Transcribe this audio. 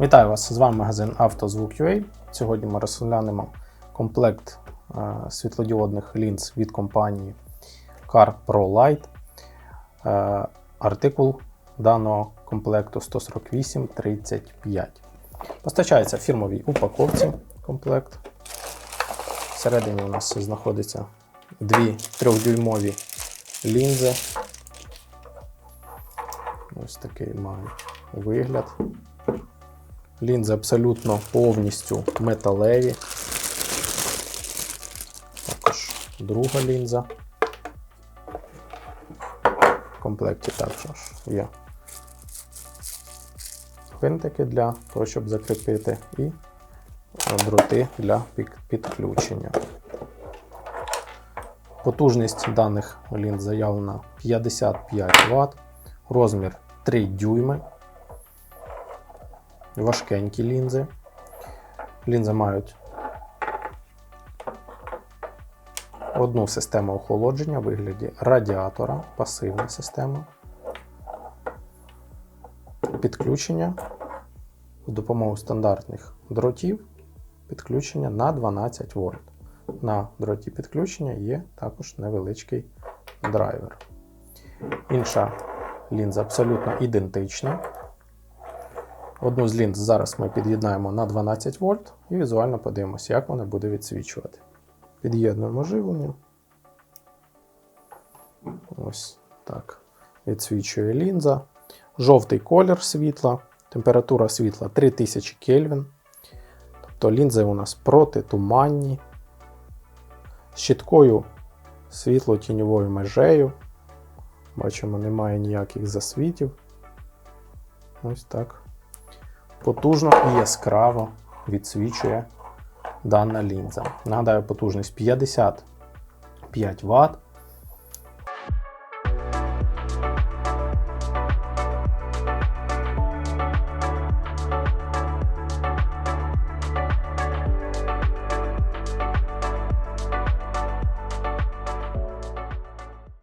Вітаю вас! З вами магазин «Автозвук.UA». Сьогодні ми розглянемо комплект е, світлодіодних лінз від компанії Car Pro Light. Е, Артикул даного комплекту 14835. Постачається фірмовій упаковці комплект. Всередині у нас знаходяться дві трьохдюймові лінзи. Ось такий мають вигляд. Лінзи абсолютно повністю металеві. Також друга лінза. В комплекті також є гвинтики для того, щоб закріпити, і дроти для підключення. Потужність даних лінз заявлена 55 Вт, розмір 3 дюйми важкенькі лінзи. Лінзи мають одну систему охолодження в вигляді радіатора, пасивна система. Підключення з допомогою стандартних дротів. Підключення на 12 вольт. На дроті підключення є також невеличкий драйвер. Інша лінза абсолютно ідентична. Одну з лінз зараз ми під'єднаємо на 12 вольт і візуально подивимося, як вона буде відсвічувати. Під'єднуємо живлення. Ось так. Відсвічує лінза. Жовтий колір світла. Температура світла 3000 Кельвін. Тобто лінзи у нас протитуманні. З чіткою світло-тіньовою межею. Бачимо, немає ніяких засвітів. Ось так потужно і яскраво відсвічує дана лінза. Нагадаю, потужність 55 Вт,